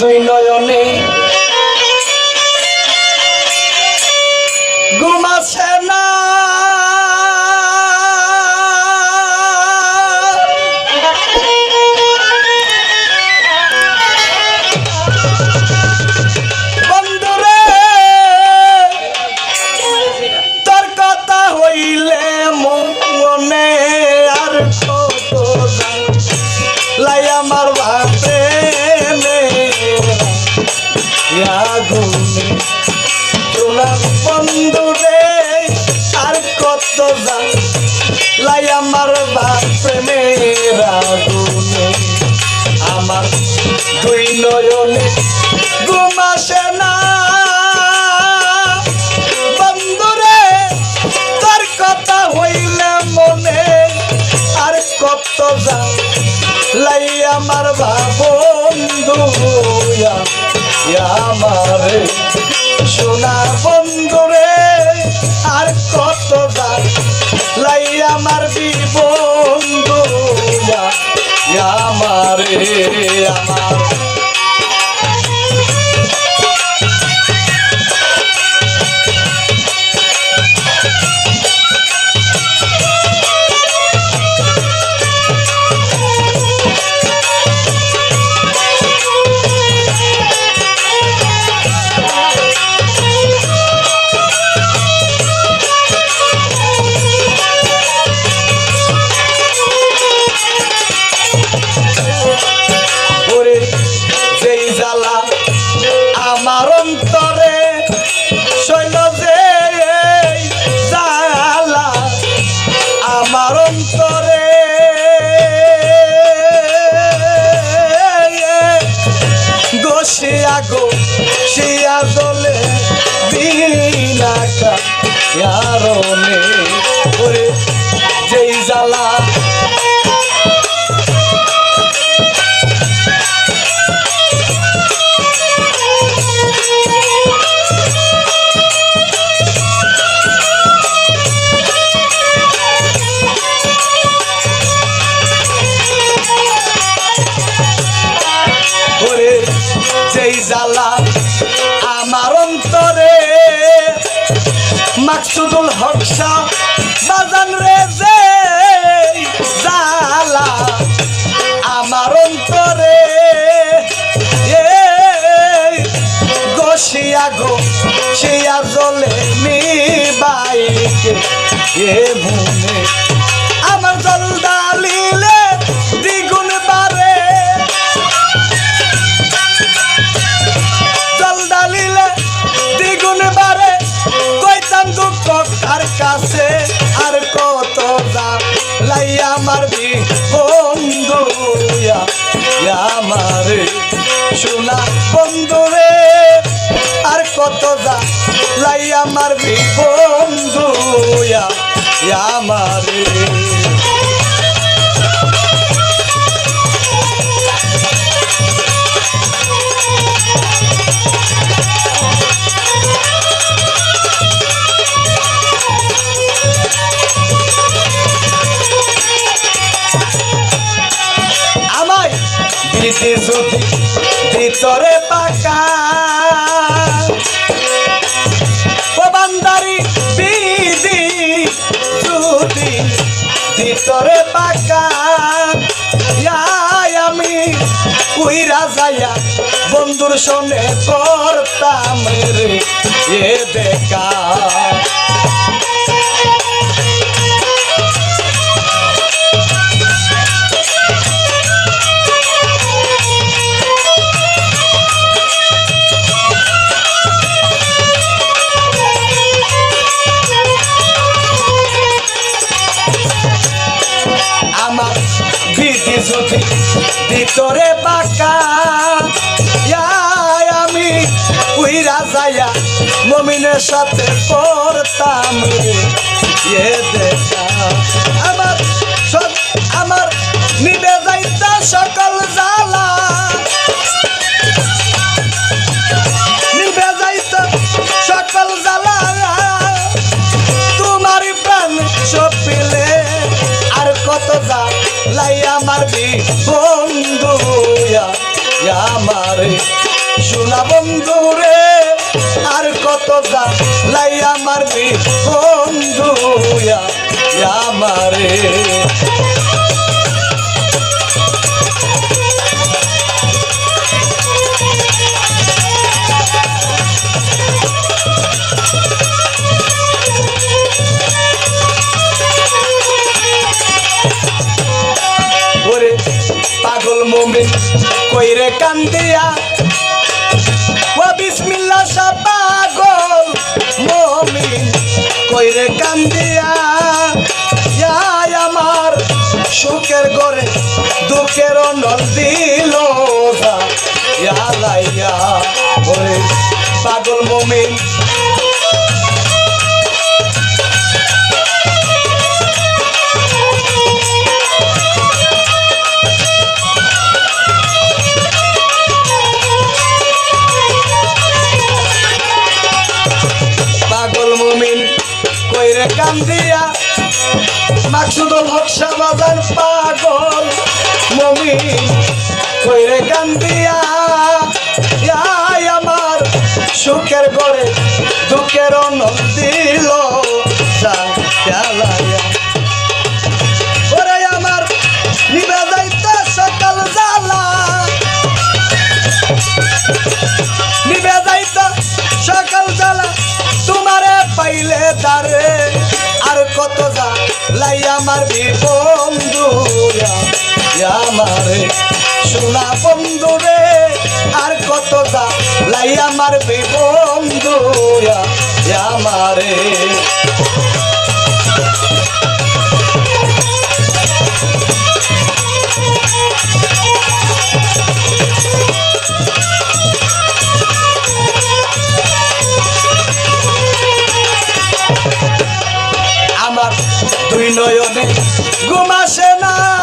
দুই নয়নে নয়নে ঘুমাসে না। বন্ধুরে, তোর কথা হইলে মনে আর কত যা লাই আমার বন্ধু আমার। সোনা বন্ধুরে, আর কত যা লাই আমার মাকসুদুল হকসা বাজান রে যে জালা, আমার অন্তরে গসিয়া গো সিয়া জলে মি বাইকে এ মনে শোনা বন্ধু রে আর কত যা লাই আমার বন্ধু আমার দিতে যদি ভিতরে পাকা। বান্দারি বিধি যদি ভিতরে পাকা আমি উইরা যাইয়া বন্ধুর সনে করতাম রে, এ দেখা যদি ভিতরে ইয়াই আমি উইরা যাইয়া মমিনের সাথে করতাম রে। দেখা, আমার আমার নিবে যাইতা সকল জ্বালা। নিবে যাইতা সকল জ্বালা। তোমার প্রাণ সপিলে, আর কত যা লাই আমার বন্ধু আমার। সোনা বন্ধু রে আর কত যা লাই আমার বন্ধু আমার। পাগল কইরে কান্দিয়া ও বিসমিল্লাহ সা পাগল মোমিন কইরে কান্দিয়া যাই আমার সুখের গরে দুঃখের নল দিল লাইয়া পাগল মোমিন মাকসুদুল হক শাহবাজান পাগল মমি। কইরে কান্দিয়া আমার সুখের গড়ে দুঃখের দিল আমার বন্ধু আমারে সোনা বন্ধু রে আর কত দা লাই আমার বন্ধু আমারে আমার নয়নে ঘুমাসে না।